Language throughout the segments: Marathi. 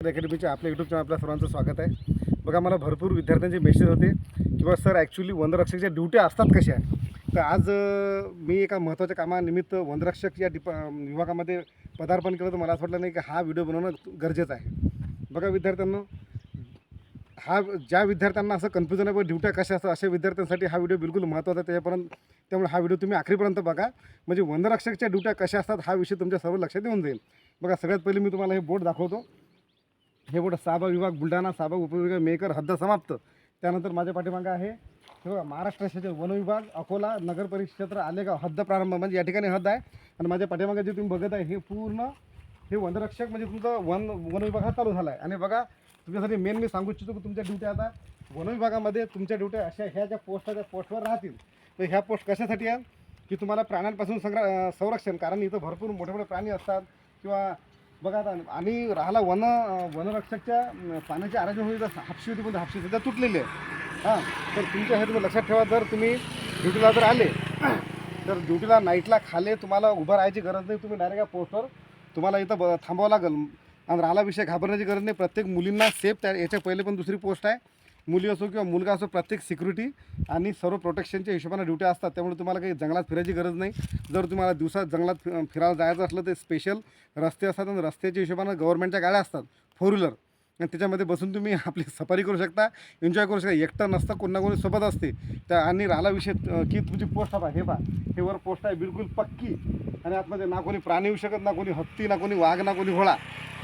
अकॅडमीच्या आपल्या यूट्यूब चॅनल आपल्या सर्वांचं स्वागत आहे. बघा मला भरपूर विद्यार्थ्यांचे मेसेज होते. किंवा सर ॲक्च्युली वनरक्षकच्या ड्युट्या असतात कशा? तर आज मी एका महत्त्वाच्या कामानिमित्त वनरक्षक या डिपा विभागामध्ये पदार्पण केलं तर मला असं वाटलं नाही की हा व्हिडिओ बनवणं गरजेचं आहे. बघा विद्यार्थ्यांना हा ज्या विद्यार्थ्यांना असं कन्फ्युजन आहे बघ ड्युट्या कशा असतात अशा विद्यार्थ्यांसाठी हा व्हिडिओ बिलकुल महत्त्वाचा आहे. त्याच्यापर्यंत त्यामुळे हा व्हिडिओ तुम्ही आखरीपर्यंत बघा. म्हणजे वनरक्षकच्या ड्युट्या कशा असतात हा विषय तुमच्या सर्व लक्षात येऊन जाईल. बघा सगळ्यात पहिले मी तुम्हाला हे बोर्ड दाखवतो. हे बोर्ड साबा विभाग बुलढाणा साबा उपविभाग मेकर हद्द समाप्त. त्यानंतर माझ्या पाठीमागं आहे हे बघा महाराष्ट्र राज्याचे वनविभाग अकोला नगर परिक्षेत्र आलेगाव हद्द प्रारंभ. म्हणजे या ठिकाणी हद्द आहे. आणि माझ्या पाठीमागं जे तुम्ही बघत आहे हे पूर्ण हे वनरक्षक म्हणजे तुमचं वन वनविभाग हा चालू झाला आहे. आणि बघा तुमच्यासाठी मेन मी सांगू इच्छितो की तुमच्या ड्युट्या आता वनविभागामध्ये तुमच्या ड्युट्या अशा ह्या ज्या पोस्ट त्या पोस्टवर राहतील. तर ह्या पोस्ट कशासाठी आहे की तुम्हाला प्राण्यांपासून संग्र संरक्षण. कारण इथं भरपूर मोठे मोठे प्राणी असतात किंवा बघा आता आणि राहिला वन वनरक्षकच्या अं, पाण्याच्या होईल हापशी होती पण हापशी सध्या तुटलेली आहे. हां तर तुमच्या हे तुम्ही लक्षात ठेवा जर तुम्ही ड्युटीला जर आले तर ड्युटीला नाईटला खाले तुम्हाला उभं राहायची गरज नाही तुम्ही डायरेक्ट या पोस्टवर तुम्हाला इथं ब थांबावं लागेल. आणि राहिला विषय घाबरण्याची गरज नाही प्रत्येक मुलींना सेफ त्या याच्या पहिले पण दुसरी पोस्ट आहे. मुली असो किंवा मुलगा असो प्रत्येक सिक्युरिटी आणि सर्व प्रोटेक्शनच्या हिशोबाने ड्युट्या असतात. त्यामुळे तुम्हाला काही जंगलात फिरायची गरज नाही. जर तुम्हाला दिवसात जंगलात फिरायला जायचं असलं तर स्पेशल रस्ते असतात आणि रस्त्याच्या हिशोबानं गव्हर्नमेंटच्या गाड्या असतात. फोर व्हीलर आणि त्याच्यामध्ये बसून तुम्ही आपली सफारी करू शकता एन्जॉय करू शकता. एकटं नसतं कोण ना कोणी सोबत असते. त्या आणि राहिला विषय की तुमची पोस्ट आहे हे पहा हे वर पोस्ट आहे बिलकुल पक्की. आणि आतमध्ये ना कोणी प्राणी येऊ शकत ना कोणी हत्ती ना कोणी वाघ ना कोणी होळा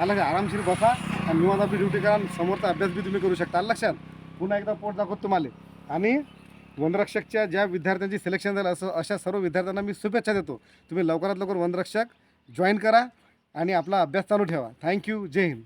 आला आरामशीर बसा आणि निवांत आपली ड्युटी करा आणि समोरचा अभ्यास बी तुम्ही करू शकता. लक्षात? पुन्हा एकदा पोट दाखवतो तुम्हाला. आणि वनरक्षकच्या ज्या विद्यार्थ्यांची सिलेक्शन झालं असं अशा सर्व विद्यार्थ्यांना मी शुभेच्छा देतो. तुम्ही लवकरात लवकर वनरक्षक जॉईन करा आणि आपला अभ्यास चालू ठेवा. थँक्यू जय हिंद.